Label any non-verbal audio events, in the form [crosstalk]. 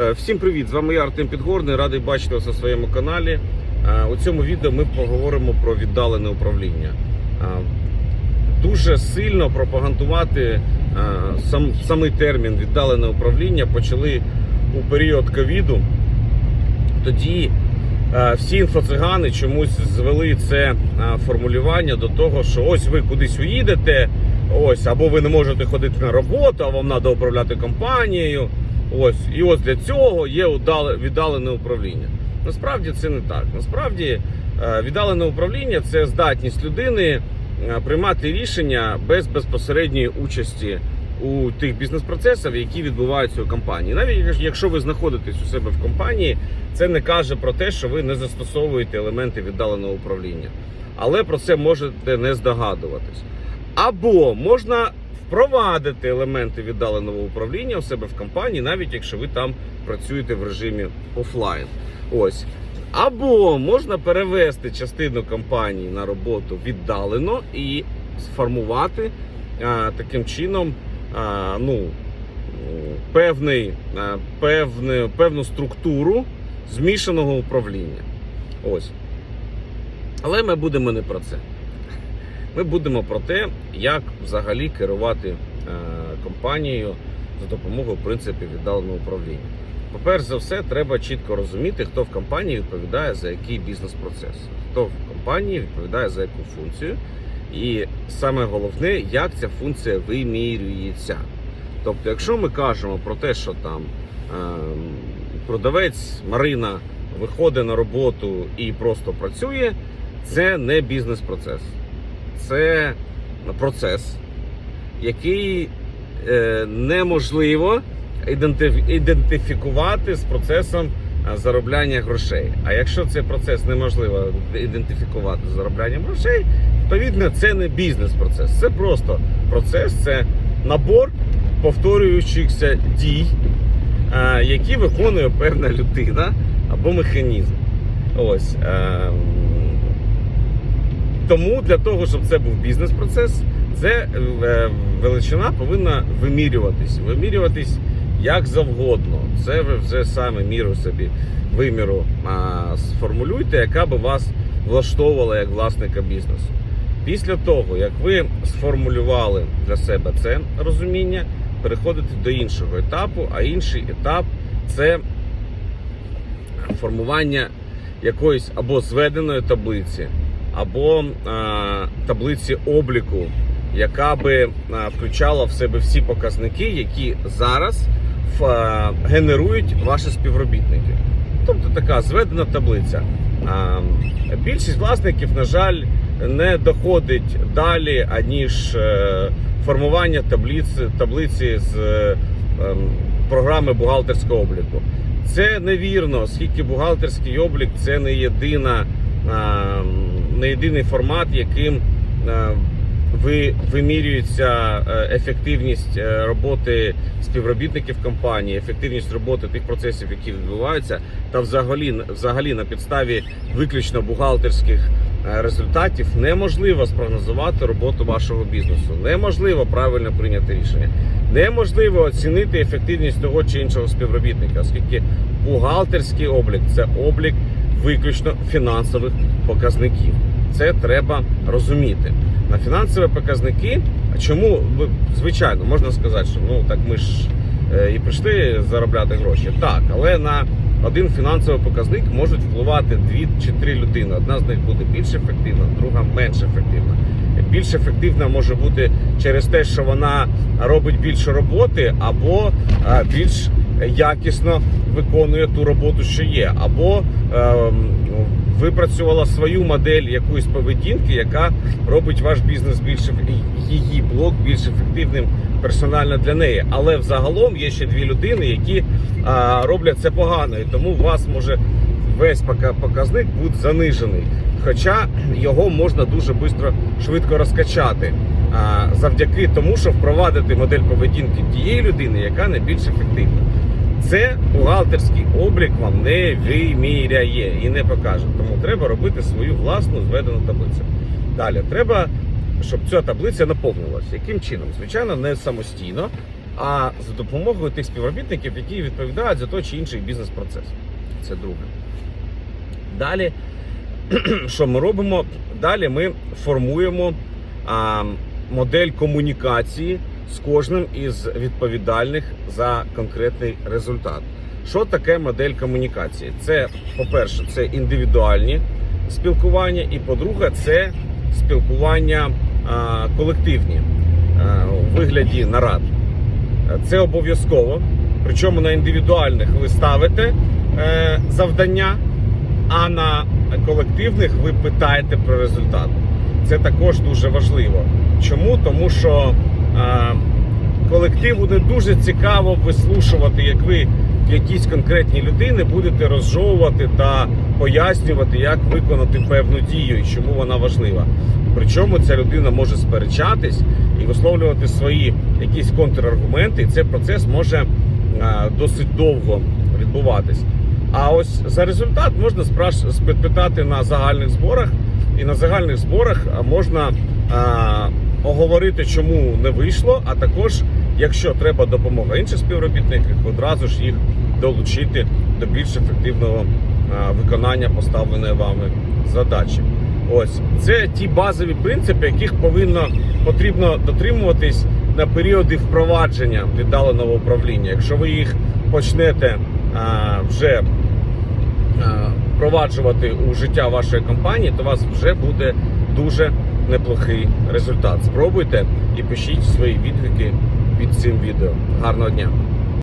Е, Всім привіт! З вами я Артем Підгорний. Радий бачити вас на своєму каналі. Е, У цьому відео ми поговоримо про віддалене управління. Е, Дуже сильно пропагандувати сам, самий термін віддалене управління почали у період ковіду. Тоді всі інфоцигани чомусь звели це формулювання до того, що ось ви кудись уїдете, ось або ви не можете ходити на роботу, а вам треба управляти компанією. Ось і ось для цього є віддалене управління. Насправді це не так. Насправді е, віддалене управління це здатність людини е, приймати рішення без безпосередньої участі у тих бізнес-процесах, які відбуваються у компанії. Навіть якщо ви знаходитесь у себе в компанії, це не каже про те, що ви не застосовуєте елементи віддаленого управління. Але про це можете не здогадуватись. Або можна впровадити елементи віддаленого управління у себе в компанії, навіть якщо ви там працюєте в режимі офлайн. Ось. Або можна перевести частину компанії на роботу віддалено і сформувати а, таким чином а, ну, певний, а, певне, певну структуру змішаного управління. Ось. Але ми будемо не про це. Ми будемо про те, як взагалі керувати е, компанією за допомогою принципів віддаленого управління. По-перше за все, треба чітко розуміти, хто в компанії відповідає за який бізнес-процес, хто в компанії відповідає за яку функцію. І саме головне, як ця функція вимірюється. Тобто, якщо ми кажемо про те, що там е, продавець Марина виходить на роботу і просто працює, це не бізнес-процес це процес, який е, неможливо ідентифікувати з процесом е, заробляння грошей. А якщо цей процес неможливо ідентифікувати з зароблянням грошей, відповідно це не бізнес-процес. Це просто процес, це набор повторюючихся дій, е, які виконує певна людина або механізм. Ось. Тому для того, щоб це був бізнес-процес, це е, величина повинна вимірюватись. Вимірюватись як завгодно. Це ви вже саме міру собі виміру а, сформулюйте, яка би вас влаштовувала як власника бізнесу. Після того, як ви сформулювали для себе це розуміння, переходите до іншого етапу, а інший етап це формування якоїсь або зведеної таблиці, або а, таблиці обліку, яка би а, включала в себе всі показники, які зараз а, генерують ваші співробітники. Тобто така зведена таблиця. Більшість власників, на жаль, не доходить далі, аніж е, формування таблиці, таблиці з е, ем, програми бухгалтерського обліку. Це невірно, оскільки бухгалтерський облік це не єдина, а, не єдиний формат, яким ви вимірюється е, ефективність е, роботи співробітників компанії, ефективність роботи тих процесів, які відбуваються, та взагалі, взагалі на підставі виключно бухгалтерських е, результатів неможливо спрогнозувати роботу вашого бізнесу. Неможливо правильно прийняти рішення. Неможливо оцінити ефективність того чи іншого співробітника, оскільки бухгалтерський облік це облік виключно фінансових показників. Це треба розуміти. На фінансові показники, а чому ви- звичайно можна сказати, що ну так ми ж е, і прийшли заробляти гроші. Так, але на один фінансовий показник можуть впливати дві чи три людини. Одна з них буде більш ефективна, друга менш ефективна. Більш ефективна може бути через те, що вона робить більше роботи, або більш якісно виконує ту роботу, що є, або ем, випрацювала свою модель якоїсь поведінки, яка робить ваш бізнес більш її блок більш ефективним персонально для неї. Але взагалом є ще дві людини, які а, роблять це погано, і тому у вас може весь показник бути занижений. Хоча його можна дуже швидко, швидко розкачати. Завдяки тому, що впровадити модель поведінки тієї людини, яка найбільш ефективна. Це бухгалтерський облік вам не виміряє і не покаже. Тому треба робити свою власну зведену таблицю. Далі треба, щоб ця таблиця наповнилася. Яким чином? Звичайно, не самостійно, а за допомогою тих співробітників, які відповідають за той чи інший бізнес-процес. Це друге. Далі, [clears throat] що ми робимо? Далі ми формуємо а, модель комунікації з кожним із відповідальних за конкретний результат. Що таке модель комунікації? Це, по-перше, це індивідуальні спілкування, і по-друге, це спілкування а, колективні а, у вигляді нарад. Це обов'язково. Причому на індивідуальних ви ставите е, завдання, а на колективних ви питаєте про результат. Це також дуже важливо. Чому? Тому що колективу не дуже цікаво вислушувати, як ви якісь конкретні людини будете розжовувати та пояснювати, як виконати певну дію і чому вона важлива. Причому ця людина може сперечатись і висловлювати свої якісь контраргументи, і цей процес може е, досить довго відбуватись. А ось за результат можна спитати на загальних зборах, і на загальних зборах можна а, оговорити, чому не вийшло, а також, якщо треба допомога інших співробітників, одразу ж їх долучити до більш ефективного виконання поставленої вами задачі. Ось це ті базові принципи, яких повинно потрібно дотримуватись на періоди впровадження віддаленого управління. Якщо ви їх почнете а, вже впроваджувати у життя вашої компанії, то вас вже буде дуже неплохий результат. Спробуйте і пишіть свої відгуки під цим відео. Гарного дня!